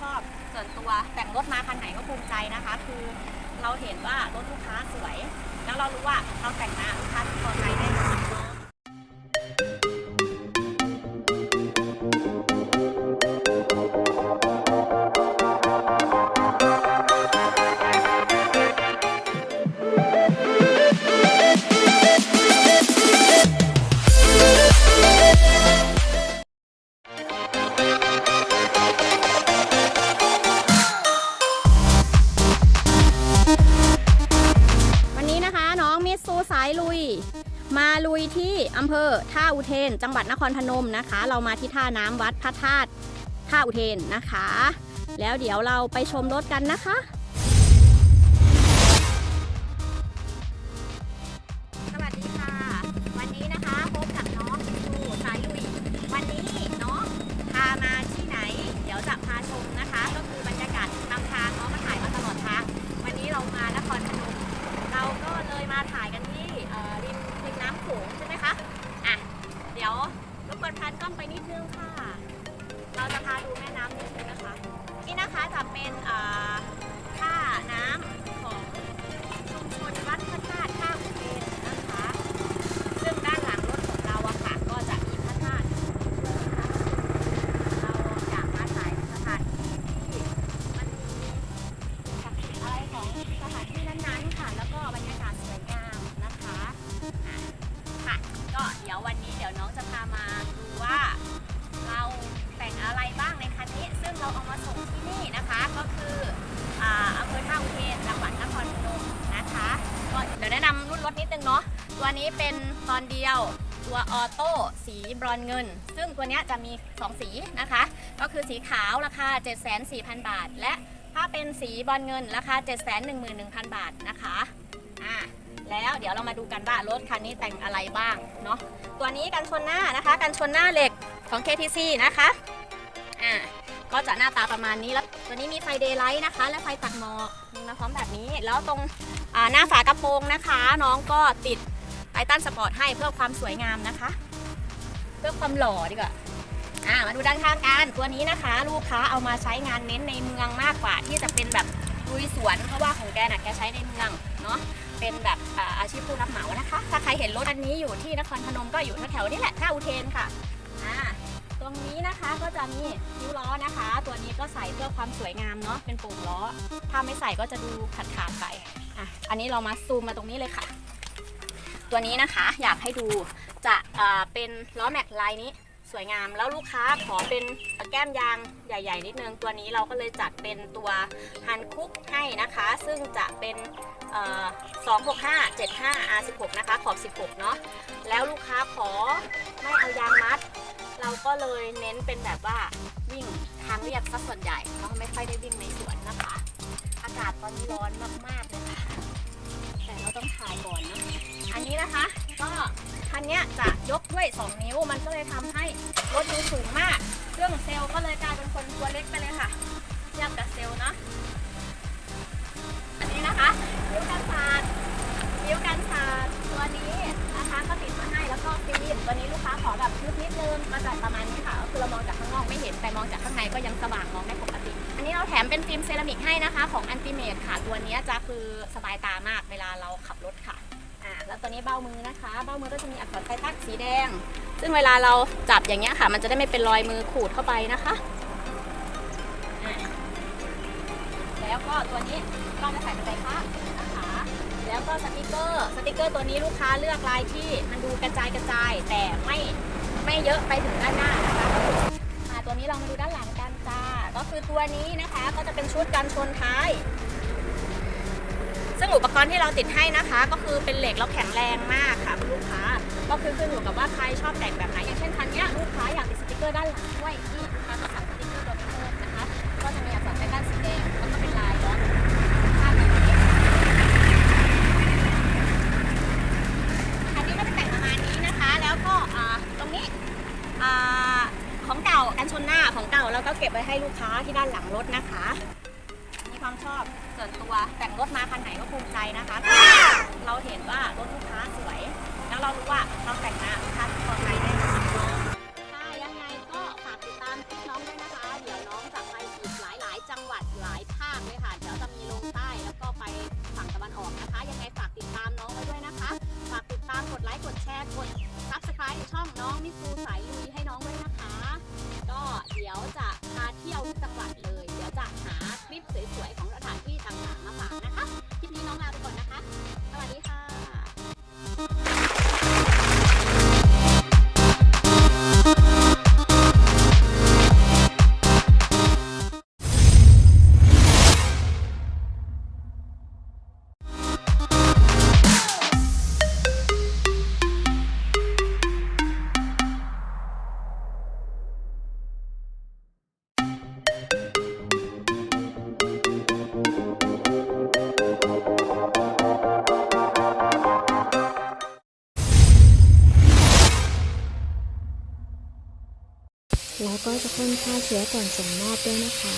ชอบส่วนตัวแต่งรถมาคันไหนก็ภูมิใจนะคะ คือเราเห็นว่ารถลูกค้าสวย แล้วเรารู้ว่าเราแต่งมาลูกค้าพอใจแน่ อำเภอท่าอุเทน จังหวัดนครพนมนะคะ เรามาที่ท่าน้ำวัดพระธาตุท่าอุเทนนะคะ แล้วเดี๋ยวเราไปชมรถกันนะคะ ตัวนี้เป็นตอนเดียวตัวออโต้สีบรอนเงิน ซึ่งตัวนี้จะมี 2 สีนะคะ ก็คือสีขาวราคา 74,000 บาท และถ้าเป็นสีบอลเงินราคา 711,000 บาทนะคะอ่าแล้วเดี๋ยวเรามาดูกันว่ารถคันนี้แต่งอะไรบ้างเนาะตัวนี้กันชนหน้านะคะ กันชนหน้าเหล็กของ KTC นะคะอ่าก็จะหน้าตาประมาณนี้แล้วตัวนี้มีไฟเดย์ไลท์นะคะ และไฟตักหมอกมีมาพร้อมแบบนี้ แล้วตรงหน้าฝากระโปรงนะคะ น้องก็ติด ไททันสปอร์ตให้เพื่อความสวยงามนะคะ เพื่อความหล่อดีกว่าอ่ามาดูด้านข้างกันตัวนี้นะคะ ลูกค้าเอามาใช้งานเน้นในเมืองมากกว่า ที่จะเป็นแบบลุยสวนเพราะว่าของแกน่ะแกใช้ในเมืองเนาะเป็นแบบอาชีพผู้รับเหมานะคะ ถ้าใครเห็นรถอันนี้อยู่ที่นครพนมก็อยู่แถวๆนี้แหละท่าอุเทนค่ะอ่าตรงนี้นะคะก็จะมีคิ้วล้อนะคะ ตัวนี้ก็ใส่เพื่อความสวยงามเนาะเป็นโป่งล้อ ถ้าไม่ใส่ก็จะดูขาดขาดๆไปอะอันนี้เรามาซูมมาตรงนี้เลยค่ะ ตัวนี้นะคะอยากให้ดูจะเป็นล้อแม็กลายนี้สวยงาม แล้วลูกค้าขอเป็นแก้มยางใหญ่ ๆ นิดนึง ตัวนี้เราก็เลยจัดเป็นตัวฮันคุกให้นะคะ ซึ่งจะเป็นเอ่อ265 75 R16 นะคะขอบ 16 เนาะแล้วลูกค้าขอไม่เอายางมัด เราก็เลยเน้นเป็นแบบว่าวิ่งทางเรียบซะส่วนใหญ่เพราะไม่ค่อยได้วิ่งในสวนนะคะ อากาศตอนนี้ร้อนมากๆเลยค่ะ แต่เราต้องถ่ายก่อนเนาะอันนี้นะคะ ก็คันนี้จะยกด้วย 2 นิ้ว มันก็เลยทำให้รถดูสูงมาก เครื่องเซลล์ก็เลยกลายเป็นคนตัวเล็กไปเลยค่ะเทียบกับเซลล์เนาะอันนี้นะคะนิ้วกันสาดนิ้วกันสาด รามิกให้นะคะของอันติเมทค่ะ ตัวนี้จะคือสบายตามากเวลาเราขับรถค่ะอ่าแล้วตัวนี้เบ้ามือนะคะ เบ้ามือก็จะมีอักษรไททักสีแดง ซึ่งเวลาเราจับอย่างเงี้ยค่ะ มันจะได้ไม่เป็นรอยมือขูดเข้าไปนะคะ แล้วก็ตัวนี้ก็จะใส่เป็นไดข้านะคะ แล้วก็สติกเกอร์ สติกเกอร์ตัวนี้ลูกค้าเลือกลายที่มันดูกระจายกระจายแต่ไม่ไม่เยอะไปถึงด้านหน้านะคะอ่าตัวนี้เรามาดูด้านหลัง ก็คือตัวนี้นะคะก็จะเป็นชุดกันชนท้าย ซึ่งอุปกรณ์ที่เราติดให้นะคะ ก็คือเป็นเหล็กแล้วแข็งแรงมากค่ะคุณลูกค้า ก็คือขึ้นอยู่กับว่าใครชอบแต่งแบบไหนอย่างเช่นคันเนี้ยลูกค้าอยากติดสติกเกอร์ด้านหลังด้วยที่ลูกค้าก็สั่งสติกเกอร์ตัวนี้เพิ่มนะคะ ก็จะมีอักษรไททันสีแดงแล้วก็เป็นลายเนาะภาพแบบนี้คันนี้ก็จะแต่งประมาณนี้นะคะ แล้วก็อ่าตรงนี้อ่าของเก่ากันชนหน้าของเก่าเราก็เก็บไว้ให้ลูกค้าที่ด้านหลังรถนะคะ มีความชอบส่วนตัวแต่งรถมาคันไหนก็ภูมิใจนะคะ เราเห็นว่ารถลูกค้าสวย แล้วเรารู้ว่าเราแต่งมาลูกค้าพอใจแน่นอนค่ะยังไงก็ฝากติด แล้วก็จะพ่นฆ่าเชื้อก่อนส่งมอบด้วยนะคะ